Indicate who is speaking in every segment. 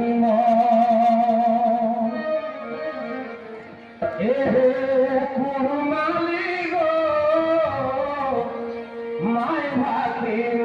Speaker 1: ভাকিম A Kurmali go my ভাকিম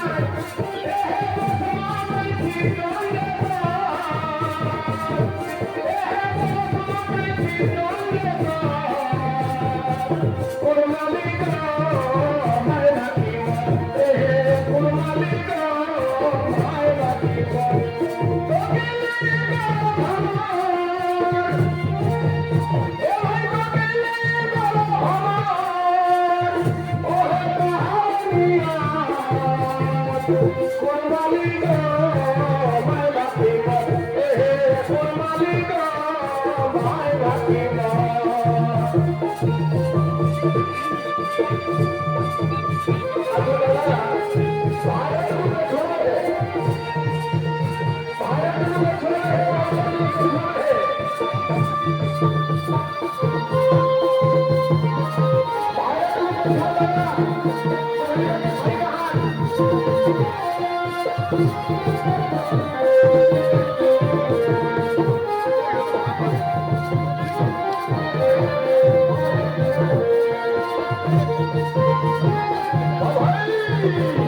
Speaker 2: Thank you. Thank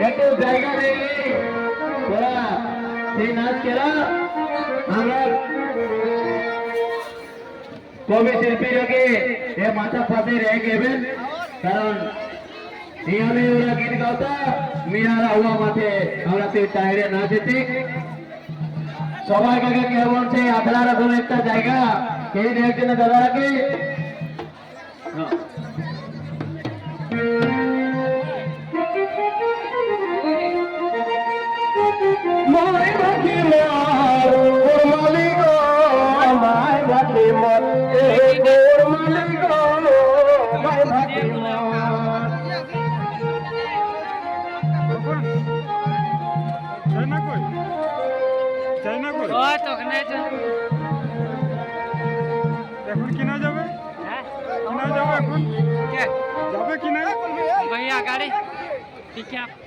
Speaker 2: একটু রেখে রেখে কবি শিল্পীরাকে এ মাথা পাতে রেখে কারণ নিয়মে ওরা গীত গাওতা, মিনারা হওয়া মাঠে। আমরা সেই টাইরে না যেতে সবাই কাকে কে বলছে? আখড়া রকম একটা জায়গা কে দেখছেন দাদারাকে মাই
Speaker 3: এখন কিনা যাবে?
Speaker 4: হ্যাঁ।
Speaker 3: কিনা যাবে এখন? যাবে কিনা?
Speaker 4: ভাইয়া গাড়ি। ঠিক আছে।